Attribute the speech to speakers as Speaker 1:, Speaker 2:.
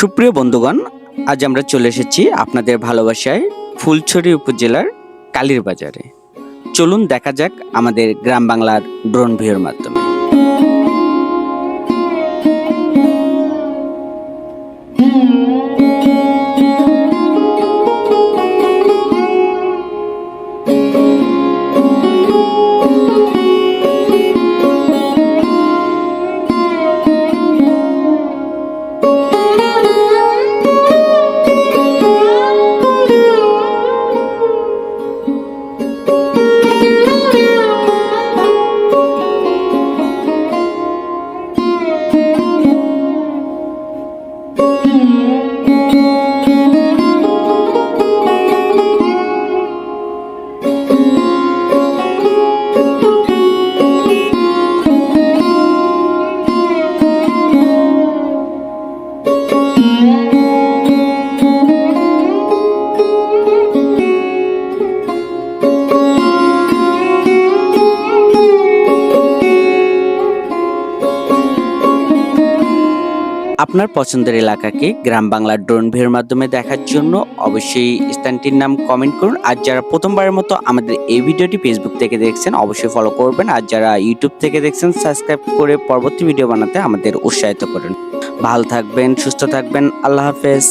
Speaker 1: সুপ্রিয় বন্ধুগণ, আজ আমরা চলে এসেছি আপনাদের ভালোবাসায় ফুলছড়ি উপজেলার কালীর বাজারে। চলুন দেখা যাক আমাদের গ্রাম বাংলার ড্রোন ভিউর মাধ্যমে। আপনার পছন্দের এলাকাকে গ্রাম বাংলার ড্রোন ভিউর মাধ্যমে দেখার জন্য অবশ্যই স্থানটির নাম কমেন্ট করুন। আর যারা প্রথমবারের মতো আমাদের এই ভিডিওটি ফেসবুক থেকে দেখছেন, অবশ্যই ফলো করবেন। আর যারা ইউটিউব থেকে দেখছেন সাবস্ক্রাইব করে পরবর্তী ভিডিও বানাতে আমাদের উৎসাহিত করুন। ভালো থাকবেন, সুস্থ থাকবেন। আল্লাহ হাফেজ।